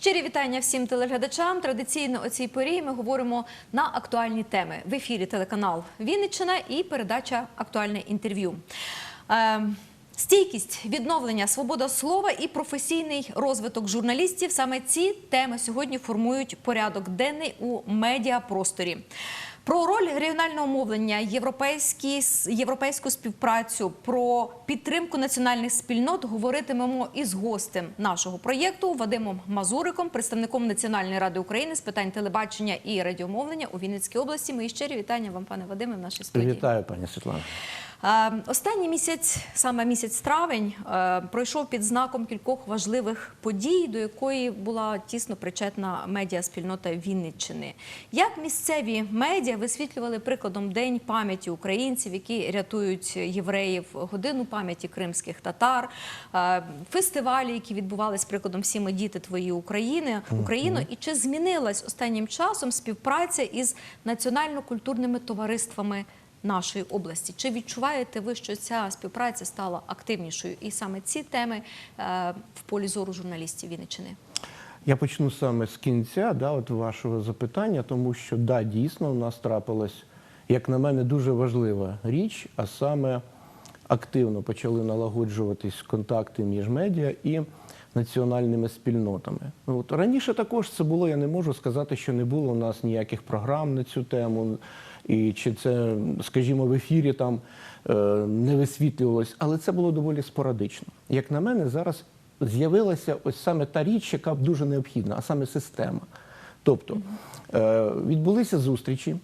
Щирі вітання всім телеглядачам. Традиційно о цій порі ми говоримо на актуальні теми. В ефірі телеканал Вінниччина і передача Актуальне інтерв'ю. Е, Стійкість, відновлення, свобода слова і професійний розвиток журналістів саме ці теми сьогодні формують порядок денний у медіапросторі. Про роль регіонального мовлення, європейські, європейську співпрацю, про підтримку національних спільнот говоритимемо із гостем нашого проєкту Вадимом Мазуриком, представником Національної ради України з питань телебачення і радіомовлення у Вінницькій області. Мої щирі вітання вам, пане Вадиме, в нашій студії. Вітаю, пані Світлана. Е, Останній місяць, саме місяць травень, е, пройшов під знаком кількох важливих подій, до якої була тісно причетна медіаспільнота Вінниччини. Як місцеві медіа висвітлювали прикладом День пам'яті українців, які рятують євреїв, годину пам'яті кримських татар, е, фестивалі, які відбувались прикладом всі ми діти твої України, Україну, і чи змінилась останнім часом співпраця із національно-культурними товариствами? Нашої області. Чи відчуваєте ви, що ця співпраця стала активнішою? І саме ці теми е, в полі зору журналістів Вінниччини? Я почну саме з кінця да, от вашого запитання, тому що да, дійсно у нас трапилась, як на мене, дуже важлива річ, а саме активно почали налагоджуватись контакти між медіа і національними спільнотами. Ну, От, раніше також це було, я не можу сказати, що не було у нас ніяких програм на цю тему. І чи це, скажімо, в ефірі там е, не висвітлювалось, але це було доволі спорадично. Як на мене, зараз з'явилася ось саме та річ, яка дуже необхідна, а саме система. Тобто е, відбулися зустрічі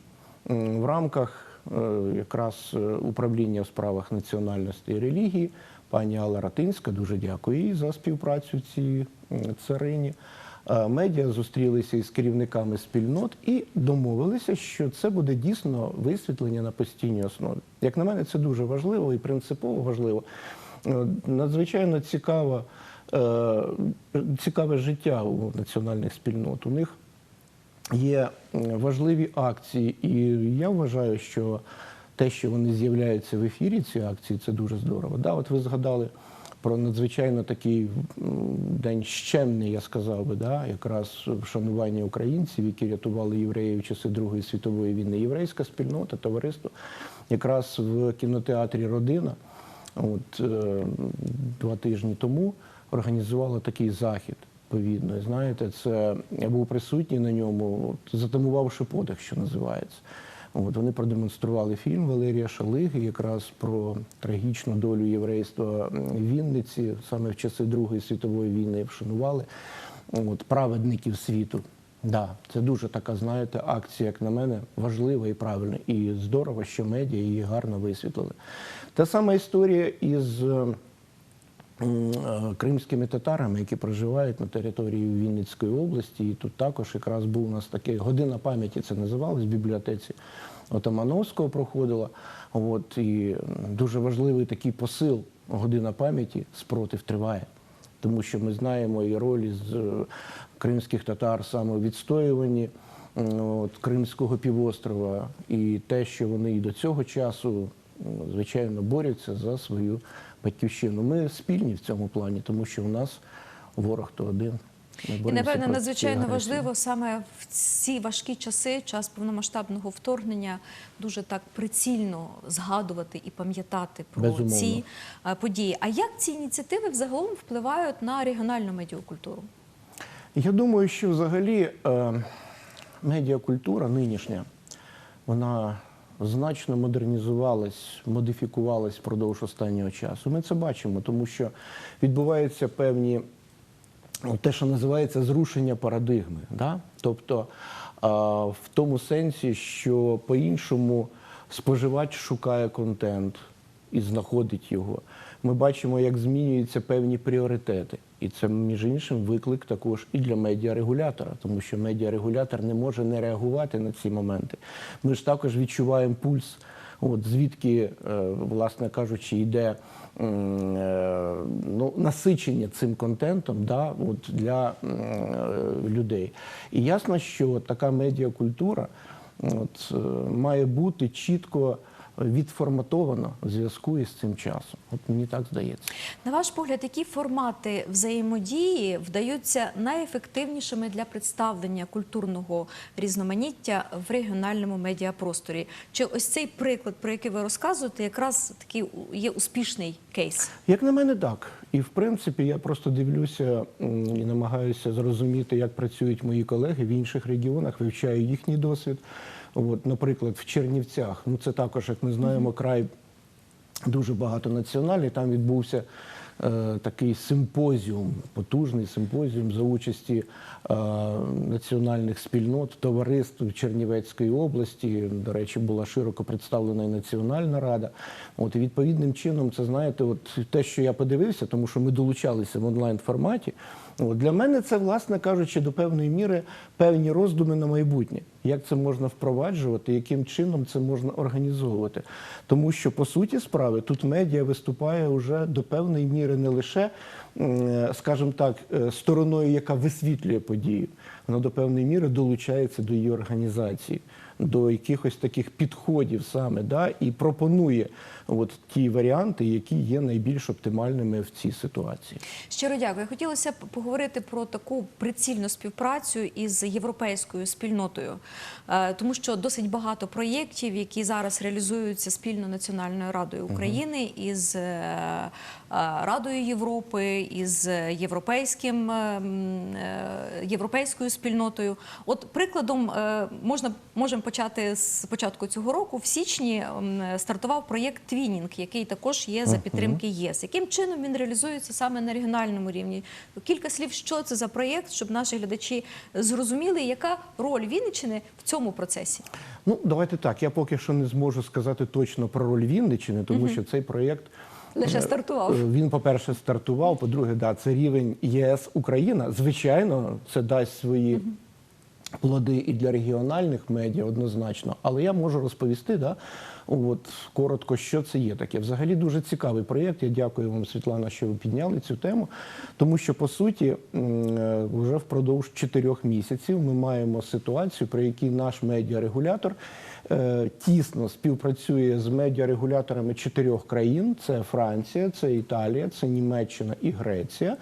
в рамках е, якраз управління в справах національності і релігії. Пані Алла Ратинська, дуже дякую їй за співпрацю цій царині. Е, Медіа зустрілися із керівниками спільнот і домовилися, що це буде дійсно висвітлення на постійній основі. Як на мене, це дуже важливо і принципово важливо. Е, Надзвичайно цікаво, е, цікаве життя у національних спільнот. У них є важливі акції, і я вважаю, що те, що вони з'являються в ефірі, ці акції, це дуже здорово. Да, от ви згадали про надзвичайно такий день щемний, я сказав би, да, якраз вшанування українців, які рятували євреїв часи Другої світової війни. Єврейська спільнота, товариство, якраз в кінотеатрі Родина. От е, два тижні тому організувала такий захід. Відповідно, знаєте, це я був присутній на ньому, затамувавши подих, що називається. От вони продемонстрували фільм Валерія Шалиги, якраз про трагічну долю єврейства Вінниці, саме в часи Другої світової війни вшанували от, праведників світу. Да, це дуже така, знаєте, акція, як на мене, важлива і правильна. І здорово, що медіа її гарно висвітлили. Та сама історія із кримськими татарами, які проживають на території Вінницької області. І тут також якраз був у нас такий година пам'яті, це називалось в бібліотеці Отамановського проходила. От, і дуже важливий такий посил година пам'яті спротив триває. Тому що ми знаємо і роль з е, кримських татар саме у відстоюванні от, Кримського півострова, і те, що вони і до цього часу, звичайно, борються за свою батьківщину. Ми спільні в цьому плані, тому що у нас ворог то один. І напевне надзвичайно важливо саме в ці важкі часи, час повномасштабного вторгнення, дуже так прицільно згадувати і пам'ятати про Безумовно. ці е, події. А як ці ініціативи взагалом впливають на регіональну медіакультуру? Я думаю, що взагалі е, медіакультура нинішня, вона значно модернізувалась, модифікувалась впродовж останнього часу. Ми це бачимо, тому що відбуваються певні, ну, те, що називається зрушення парадигми. Да? Тобто в тому сенсі, що по-іншому споживач шукає контент і знаходить його. Ми бачимо, як змінюються певні пріоритети. І це, між іншим, виклик також і для медіарегулятора, тому що медіарегулятор не може не реагувати на ці моменти. Ми ж також відчуваємо пульс, от звідки, е, власне кажучи, йде е, ну, насичення цим контентом да, от для е, людей. І ясно, що така медіакультура от, має бути чітко відформатовано в зв'язку із цим часом. От мені так здається. На ваш погляд, які формати взаємодії вдаються найефективнішими для представлення культурного різноманіття в регіональному медіапросторі? Чи ось цей приклад, про який ви розказуєте, якраз такий є успішний кейс? Як на мене, так. І в принципі, я просто дивлюся і намагаюся зрозуміти, як працюють мої колеги в інших регіонах, вивчаю їхній досвід. От, наприклад, в Чернівцях, ну це також, як ми знаємо, край дуже багатонаціональний. Там відбувся е, такий симпозіум, потужний симпозіум за участі е, національних спільнот, товариств Чернівецької області. До речі, була широко представлена і Національна рада. От і відповідним чином, це знаєте, от те, що я подивився, тому що ми долучалися в онлайн форматі. Для мене це, власне кажучи, до певної міри певні роздуми на майбутнє. Як це можна впроваджувати, яким чином це можна організовувати? Тому що по суті справи тут медіа виступає вже до певної міри не лише, м, скажімо так, е, стороною, яка висвітлює подію, вона до певної міри долучається до її організації, до якихось таких підходів саме, да, і пропонує от ті варіанти, які є найбільш оптимальними в цій ситуації. Щиро дякую. Хотілося б поговорити про таку прицільну співпрацю із європейською спільнотою, Е, тому що досить багато проєктів, які зараз реалізуються спільно Національною радою України із е, Радою Європи, із європейським е, е, європейською спільнотою. От прикладом е, можна можемо почати з початку цього року. В січні стартував проєкт Твінінг, який також є за підтримки ЄС. Яким чином він реалізується саме на регіональному рівні? Кілька слів, що це за проєкт, щоб наші глядачі зрозуміли, яка роль Вінниччини в цьому процесі. Ну, давайте так. Я поки що не зможу сказати точно про роль Вінниччини, тому що цей проєкт. Лише е, стартував. е, Він, по-перше, стартував. По-друге, да, це рівень ЄС Україна. Звичайно, це дасть свої плоди і для регіональних медіа однозначно. Але я можу розповісти, да, от коротко, що це є таке. Взагалі дуже цікавий проєкт. Я дякую вам, Світлана, що ви підняли цю тему. Тому що по суті, е, вже впродовж чотирьох місяців ми маємо ситуацію, при якій наш медіарегулятор е, тісно співпрацює з медіарегуляторами чотирьох країн: це Франція, це Італія, це Німеччина і Греція.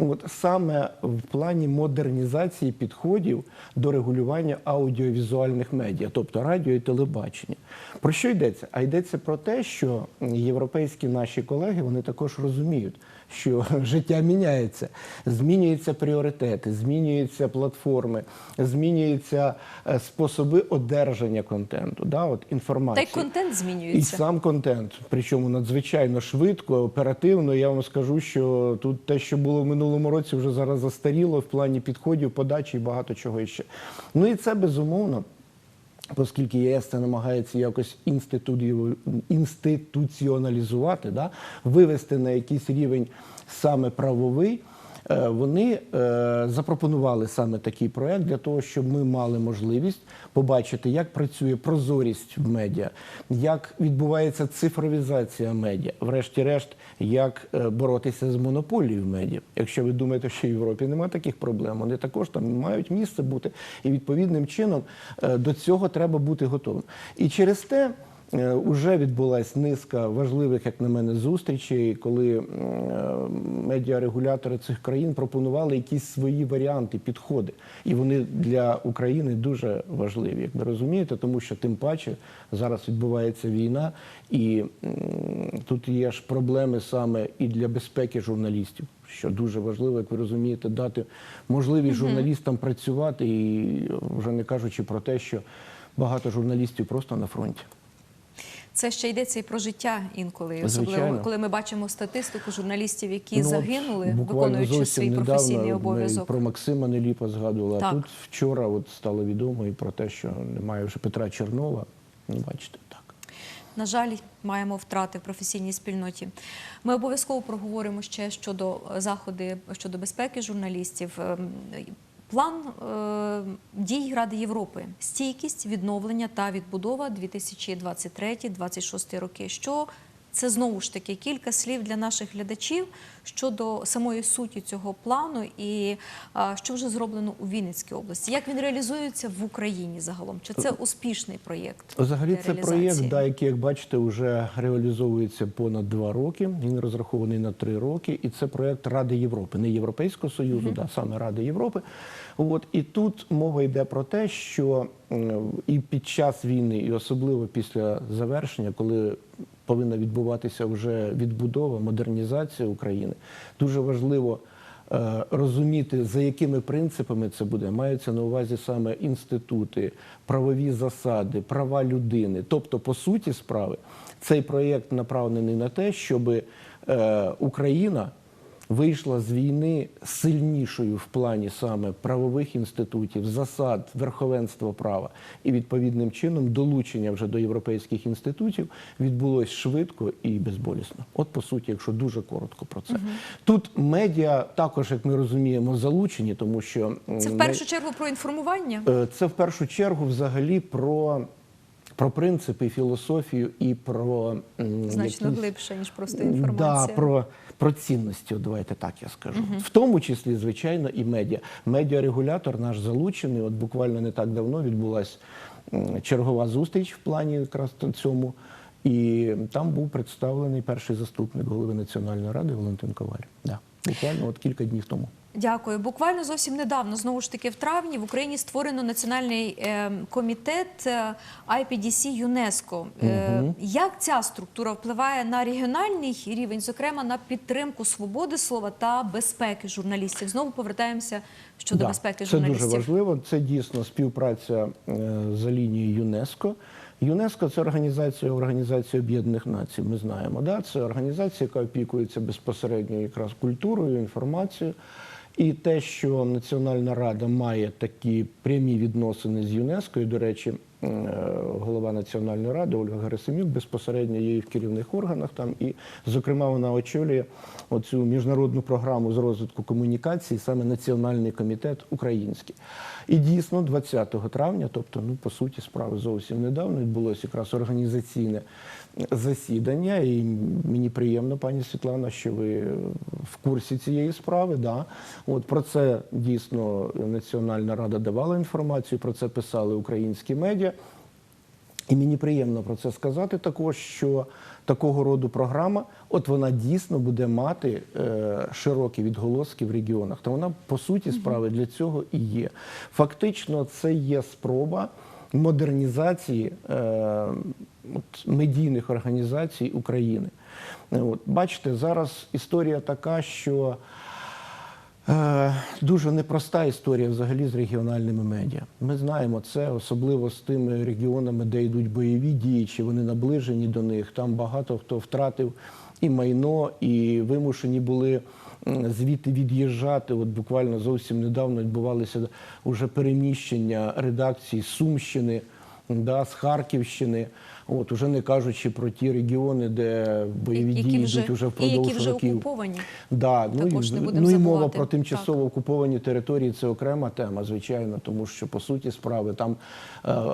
От саме в плані модернізації підходів до регулювання аудіовізуальних медіа, тобто радіо і телебачення. Про що йдеться? А йдеться про те, що європейські наші колеги вони також розуміють, що життя міняється, змінюються пріоритети, змінюються платформи, змінюються е, способи одержання контенту, да, от Та й інформації. контент І сам контент, причому надзвичайно швидко, оперативно. Я вам скажу, що тут те, що було в минулому році, вже зараз застаріло в плані підходів, подачі і багато чого іще. Ну і це безумовно. Оскільки ЄС це намагається якось інститу- інституціоналізувати, да, вивести на якийсь рівень саме правовий, вони е, запропонували саме такий проект для того, щоб ми мали можливість побачити, як працює прозорість в медіа, як відбувається цифровізація медіа, врешті-решт, як е, боротися з монополією в медіа. Якщо ви думаєте, що в Європі немає таких проблем, вони також там мають місце бути, і відповідним чином е, до цього треба бути готовим. І через те. Вже відбулась низка важливих, як на мене, зустрічей, коли е, медіарегулятори цих країн пропонували якісь свої варіанти, підходи. І вони для України дуже важливі, як ви розумієте, тому що тим паче зараз відбувається війна, і тут є ж проблеми саме і для безпеки журналістів, що дуже важливо, як ви розумієте, дати можливість журналістам працювати, і вже не кажучи про те, що багато журналістів просто на фронті. Це ще йдеться і про життя інколи, особливо Звичайно. коли ми бачимо статистику журналістів, які Ну, загинули, виконуючи свій професійний обов'язок. Про Максима Неліпа згадували. Так. А тут вчора от стало відомо і про те, що немає вже Петра Чернова. Ну, бачите, так. На жаль, маємо втрати в професійній спільноті. Ми обов'язково проговоримо ще щодо е, заходи щодо безпеки журналістів. План е, дій Ради Європи, стійкість, відновлення та відбудова 2023-2026 роки. Що Це знову ж таки кілька слів для наших глядачів щодо самої суті цього плану і що вже зроблено у Вінницькій області. Як він реалізується в Україні загалом? Чи це успішний проєкт? Взагалі, це проєкт, да, який, як бачите, вже реалізовується понад два роки. Він розрахований на три роки, і це проєкт Ради Європи, не Європейського Союзу, да, саме Ради Європи. От і тут мова йде про те, що і під час війни, і особливо після завершення, коли повинна відбуватися вже відбудова, модернізація України, дуже важливо. е, Розуміти, за якими принципами це буде, маються на увазі саме інститути, правові засади, права людини. Тобто, по суті справи, цей проєкт направлений на те, щоб е, Україна вийшла з війни сильнішою в плані саме правових інститутів, засад, верховенства права і відповідним чином долучення вже до європейських інститутів відбулось швидко і безболісно. От по суті, якщо дуже коротко про це. Тут медіа також, як ми розуміємо, залучені, тому що Це в ми- першу чергу про інформування. Е, Це в першу чергу взагалі про, про принципи, філософію і про Значно якісь- глибше, ніж просто Да, інформація. про, про цінності, давайте так я скажу. В тому числі, звичайно, і медіа. Медіарегулятор наш залучений. От буквально не так давно відбулася чергова зустріч в плані якраз цьому. І там був представлений перший заступник голови Національної ради Валентин Коваль. Да. Буквально от кілька днів тому. Дякую. Буквально зовсім недавно, знову ж таки, в травні в Україні створено національний е, комітет е, IPDC ЮНЕСКО. Е, Як ця структура впливає на регіональний рівень, зокрема на підтримку свободи слова та безпеки журналістів? Знову повертаємося щодо Да, безпеки це журналістів. дуже важливо. Це дійсно співпраця е, за лінією ЮНЕСКО. ЮНЕСКО це організація Організації Об'єднаних Націй. Ми знаємо. Да? Це організація, яка опікується безпосередньо якраз культурою, інформацією. І те, що Національна рада має такі прямі відносини з ЮНЕСКО, і, до речі, е, голова Національної ради Ольга Герасимюк безпосередньо є і в керівних органах там, і, зокрема, вона очолює оцю міжнародну програму з розвитку комунікації, саме Національний комітет український. І дійсно, 20 травня, тобто, ну по суті, справи зовсім недавно відбулося якраз організаційне засідання. І мені приємно, пані Світлана, що ви в курсі цієї справи. Да. От про це дійсно Національна рада давала інформацію, про це писали українські медіа. І мені приємно про це сказати також, що такого роду програма, от вона дійсно буде мати е, широкі відголоски в регіонах. Та вона по суті справи для цього і є. Фактично, це є спроба модернізації е, от, медійних організацій України. Е, От, бачите, зараз історія така, що Дуже непроста історія взагалі з регіональними медіа. Ми знаємо це, особливо з тими регіонами, де йдуть бойові дії, чи вони наближені до них. Там багато хто втратив і майно, і вимушені були звідти від'їжджати. От буквально зовсім недавно відбувалися уже переміщення редакцій з Сумщини, да, з Харківщини. От уже не кажучи про ті регіони, де бойові які дії вже, йдуть уже і впродовж які вже років. окуповані. Да, ну, Також і, не будемо ну і мова про тимчасово окуповані території це окрема тема, звичайно, тому що по суті справи там е,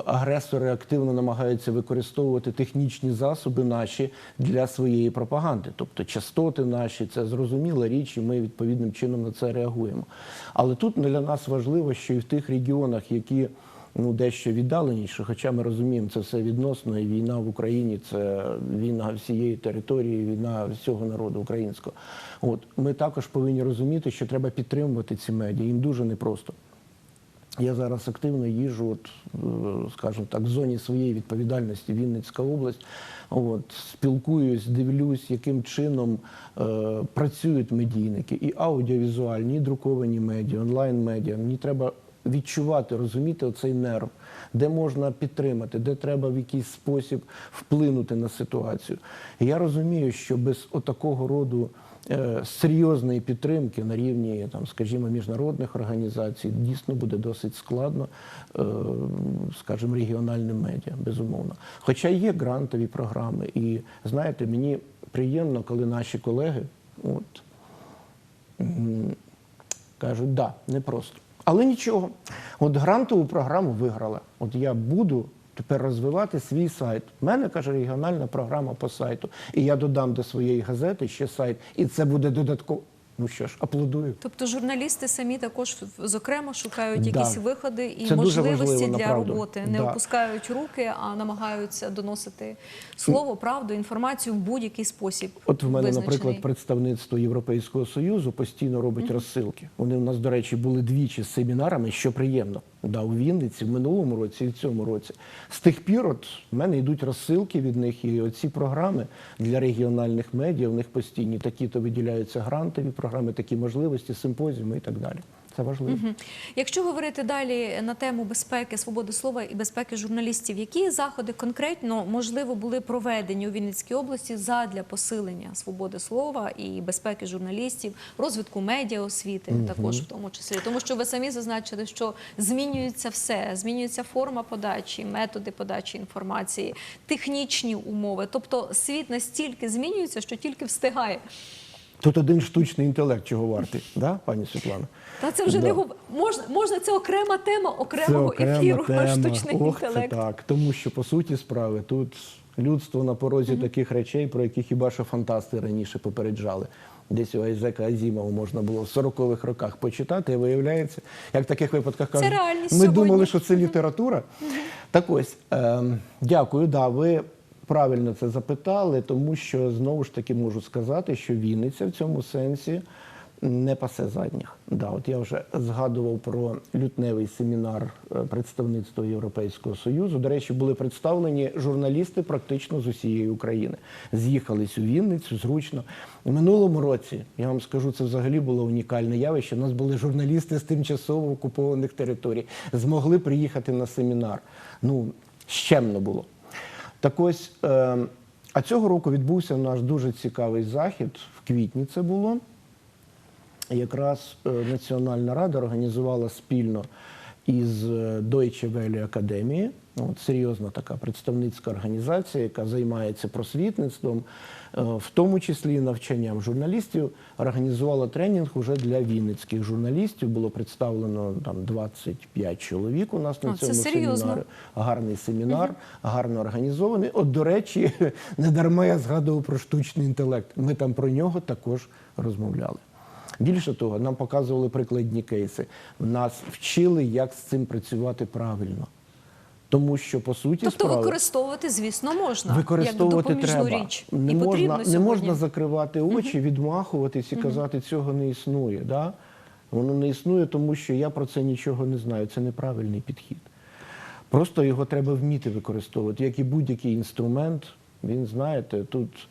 агресори активно намагаються використовувати технічні засоби наші для своєї пропаганди. Тобто частоти наші, це зрозуміла річ, і ми відповідним чином на це реагуємо. Але тут для нас важливо, що і в тих регіонах, які ну дещо віддаленіше, хоча ми розуміємо, це все відносно, і війна в Україні це війна всієї території, війна всього народу українського. От ми також повинні розуміти, що треба підтримувати ці медіа. Їм дуже непросто. Я зараз активно їжу, от, е, скажімо так, в зоні своєї відповідальності Вінницька область. От, спілкуюсь, дивлюсь, яким чином е, працюють медійники, і аудіовізуальні, і друковані медіа, онлайн-медіа. Мені треба відчувати, розуміти оцей нерв, де можна підтримати, де треба в якийсь спосіб вплинути на ситуацію. І я розумію, що без отакого роду е, серйозної підтримки на рівні, там, скажімо, міжнародних організацій дійсно буде досить складно, е, скажімо, регіональним медіа, безумовно. Хоча є грантові програми, і знаєте, мені приємно, коли наші колеги от, кажуть, да, непросто. Але нічого. От грантову програму виграла. От я буду тепер розвивати свій сайт. У мене каже регіональна програма по сайту. І я додам до своєї газети ще сайт, і це буде додатково. Ну що ж, аплодую. Тобто журналісти самі також зокрема шукають Да. якісь виходи і Це можливості важливо, для направду. роботи, не Да. опускають руки, а намагаються доносити слово, правду, інформацію в будь-який спосіб. От в мене, визначений. наприклад, представництво Європейського союзу постійно робить розсилки. Вони у нас, до речі, були двічі з семінарами, що приємно. Да, у Вінниці в минулому році і в цьому році. З тих пір, от в мене йдуть розсилки від них, і оці програми для регіональних медіа в них постійні. Такі то виділяються грантові програми, такі можливості, симпозіуми і так далі. Це важливо. Мгм. Якщо говорити далі на тему безпеки, свободи слова і безпеки журналістів, які заходи конкретно можливо були проведені у Вінницькій області задля посилення свободи слова і безпеки журналістів, розвитку медіа освіти, також в тому числі, тому що ви самі зазначили, що змінюється все, змінюється форма подачі, методи подачі інформації, технічні умови. Тобто світ настільки змінюється, що тільки встигає. Тут один штучний інтелект чого вартий, да, пані Світлана? Та це вже Да. не губ... можна, можна це окрема тема Це окремого окрема ефіру тема. штучний Ох, інтелект. Це так. Тому що по суті справи тут людство на порозі таких речей, про які хіба що фантасти раніше попереджали. Десь у Айзека Азімова можна було в 40-х роках почитати, і виявляється, як в таких випадках кажуть, реальність ми сьогодні. думали, що це література. Так ось, ем, дякую, да, ви правильно це запитали, тому що знову ж таки можу сказати, що Вінниця в цьому сенсі не пасе задніх. Да, от я вже згадував про лютневий семінар е, представництва Європейського Союзу. До речі, були представлені журналісти практично з усієї України. З'їхались у Вінницю зручно. У минулому році, я вам скажу, це взагалі було унікальне явище. У нас були журналісти з тимчасово окупованих територій, змогли приїхати на семінар. Ну, щемно було. Так ось, е, а цього року відбувся наш дуже цікавий захід. В квітні це було. Якраз е, Національна рада організувала спільно із е, Deutsche Welle Академії. От серйозна така представницька організація, яка займається просвітництвом, е, в тому числі і навчанням журналістів, організувала тренінг уже для вінницьких журналістів. Було представлено там 25 чоловік у нас на О, цьому семінарі гарний семінар, гарно організований. От, до речі, не дарма я згадував про штучний інтелект. Ми там про нього також розмовляли. Більше того, нам показували прикладні кейси. Нас вчили, як з цим працювати правильно. Тому що, по суті, Тобто справи, використовувати, звісно, можна використовувати як треба. річ. Не і можна, не можна закривати очі, відмахуватись і казати, цього не існує. Да? Воно не існує, тому що я про це нічого не знаю. Це неправильний підхід. Просто його треба вміти використовувати, як і будь-який інструмент. Він, знаєте, тут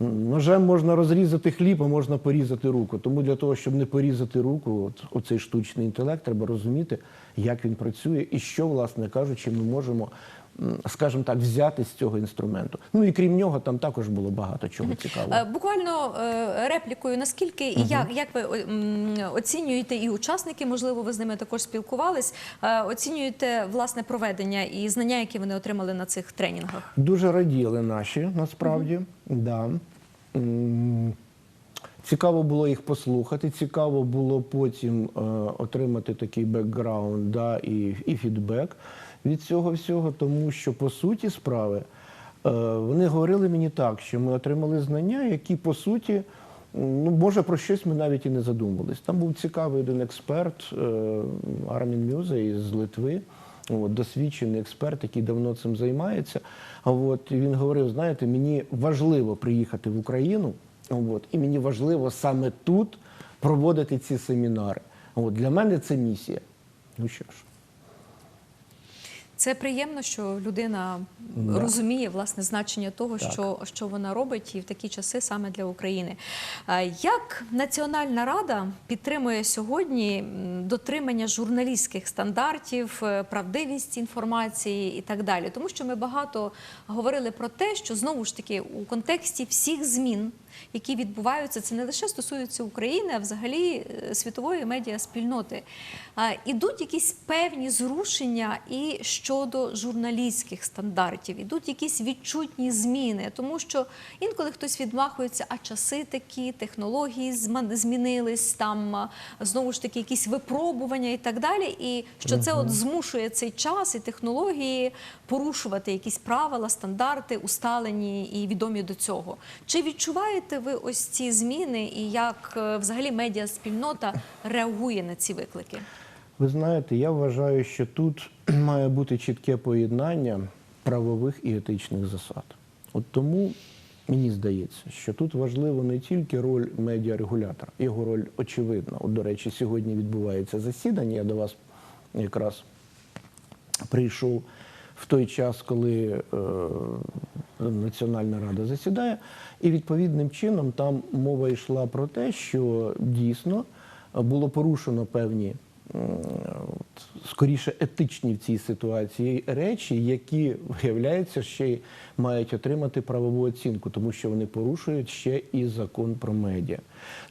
ножем можна розрізати хліб, а можна порізати руку. Тому для того, щоб не порізати руку, от оцей штучний інтелект, треба розуміти, як він працює і що, власне кажучи, ми можемо, скажімо так, взяти з цього інструменту. Ну і крім нього, там також було багато чого цікавого. Е, Буквально е, реплікою, наскільки і як, як ви оцінюєте і учасники, можливо, ви з ними також спілкувались, е, оцінюєте власне проведення і знання, які вони отримали на цих тренінгах? Дуже раділи наші, насправді. Да. Цікаво було їх послухати, цікаво було потім е, отримати такий бекграунд да, і, і фідбек від цього всього, тому що по суті справи вони говорили мені так, що ми отримали знання, які по суті, ну, може про щось ми навіть і не задумувались. Там був цікавий один експерт е, Армін Мюзе із Литви. От, досвідчений експерт, який давно цим займається. А От, він говорив: знаєте, мені важливо приїхати в Україну, от, і мені важливо саме тут проводити ці семінари. От, для мене це місія. Ну що ж. Це приємно, що людина Да. розуміє власне значення того, Так. що, що вона робить, і в такі часи саме для України. Як Національна рада підтримує сьогодні дотримання журналістських стандартів, е, правдивість інформації і так далі? Тому що ми багато говорили про те, що знову ж таки у контексті всіх змін. Які відбуваються, це не лише стосується України, а взагалі е, світової медіаспільноти. Ідуть якісь певні зрушення і щодо журналістських стандартів, ідуть якісь відчутні зміни, тому що інколи хтось відмахується, а часи такі, технології змінились, там знову ж таки якісь випробування і так далі. І що це от змушує цей час і технології порушувати якісь правила, стандарти, усталені і відомі до цього. Чи відчуваєте ви ось ці зміни і як е, взагалі медіаспільнота реагує на ці виклики? Ви знаєте, я вважаю, що тут має бути чітке поєднання правових і етичних засад. От тому мені здається, що тут важлива не тільки роль медіарегулятора, його роль очевидна. От, до речі, сьогодні відбувається засідання. Я до вас якраз прийшов в той час, коли е, Національна рада засідає, і відповідним чином там мова йшла про те, що дійсно було порушено певні. от, Скоріше етичні в цій ситуації речі, які виявляється ще й мають отримати правову оцінку, тому що вони порушують ще і закон про медіа.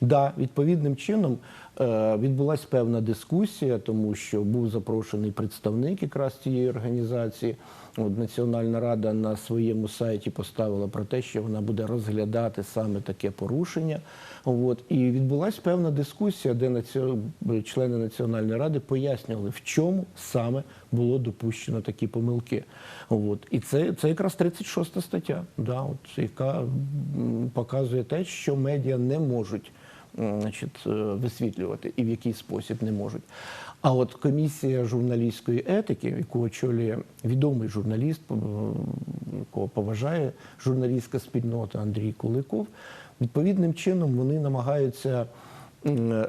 Да, відповідним чином е, відбулася певна дискусія, тому що був запрошений представник якраз цієї організації. От Національна рада на своєму сайті поставила про те, що вона буде розглядати саме таке порушення. От і відбулася певна дискусія, де члени Національної ради пояснювали, в чому саме було допущено такі помилки. От і це, це якраз 36 стаття, да, от, яка показує те, що медіа не можуть значить, е, висвітлювати і в який спосіб не можуть. А от комісія журналістської етики, яку очолює відомий журналіст, е, якого поважає журналістська спільнота Андрій Куликов, відповідним чином вони намагаються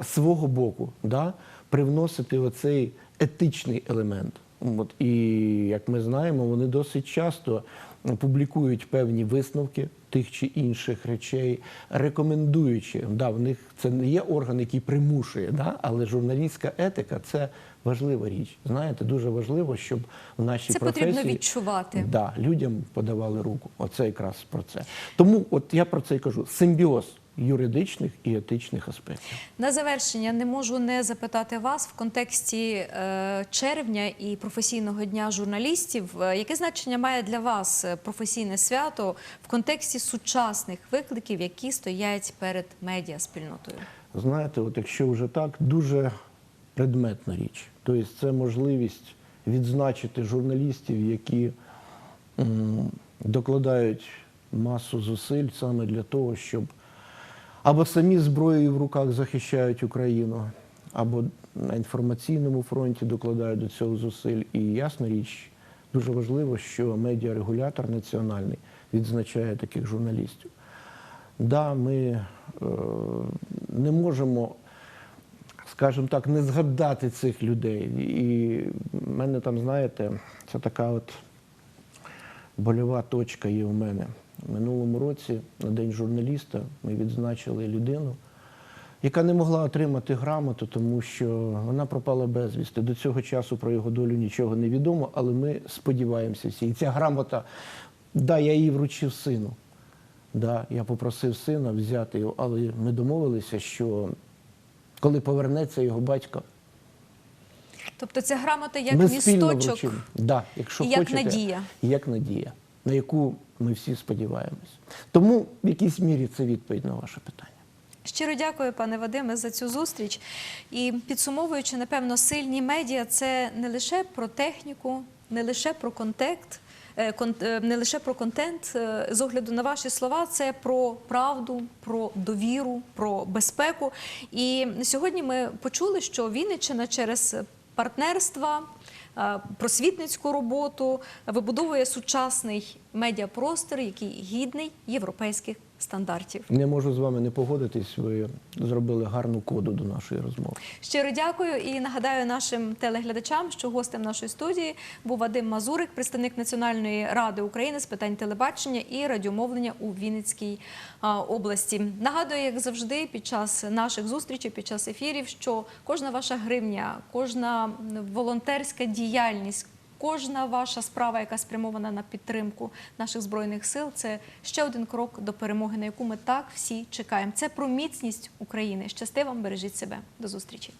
свого боку да, привносити оцей етичний елемент. От, і як ми знаємо, вони досить часто публікують певні висновки тих чи інших речей, рекомендуючи. Да, в них це не є орган, який примушує, да, але журналістська етика це важлива річ. Знаєте, дуже важливо, щоб в нашій Це професії потрібно відчувати. Да, людям подавали руку. Оце якраз про це. Тому, от я про це й кажу: симбіоз юридичних і етичних аспектів. На завершення не можу не запитати вас в контексті е, червня і професійного дня журналістів. е, Яке значення має для вас е, професійне свято в контексті сучасних викликів, які стоять перед медіаспільнотою? Знаєте, от якщо вже так, дуже предметна річ. Тобто це можливість відзначити журналістів, які докладають масу зусиль саме для того, щоб або самі зброєю в руках захищають Україну, або на інформаційному фронті докладають до цього зусиль. І ясна річ, дуже важливо, що медіарегулятор національний відзначає таких журналістів. Да, ми е, не можемо, скажімо так, не згадати цих людей. І в мене там, знаєте, це така от больова точка є у мене. Минулому році на День журналіста ми відзначили людину, яка не могла отримати грамоту, тому що вона пропала безвісти. До цього часу про його долю нічого не відомо, але ми сподіваємося всі. І ця грамота, да, я її вручив сину. Да, я попросив сина взяти його, але ми домовилися, що коли повернеться його батько, Тобто ця грамота як ми місточок. Да, якщо і як хочете, надія. Як надія, на яку ми всі сподіваємось. Тому в якійсь мірі це відповідь на ваше питання. Щиро дякую, пане Вадиме, за цю зустріч. І підсумовуючи, напевно, сильні медіа це не лише про техніку, не лише про контекст. е, е, Не лише про контент, Е, з огляду на ваші слова, це про правду, про довіру, про безпеку. І сьогодні ми почули, що Вінниччина через партнерства, просвітницьку роботу вибудовує сучасний медіапростір, який гідний європейських стандартів. Не можу з вами не погодитись. Ви зробили гарну коду до нашої розмови. Щиро дякую і нагадаю нашим телеглядачам, що гостем нашої студії був Вадим Мазурик, представник Національної ради України з питань телебачення і радіомовлення у Вінницькій області. Нагадую, як завжди, під час наших зустрічей, під час ефірів, що кожна ваша гривня, кожна волонтерська діяльність. Кожна ваша справа, яка спрямована на підтримку наших збройних сил, це ще один крок до перемоги, на яку ми так всі чекаємо. Це про міцність України. Щасти вам, бережіть себе. До зустрічі.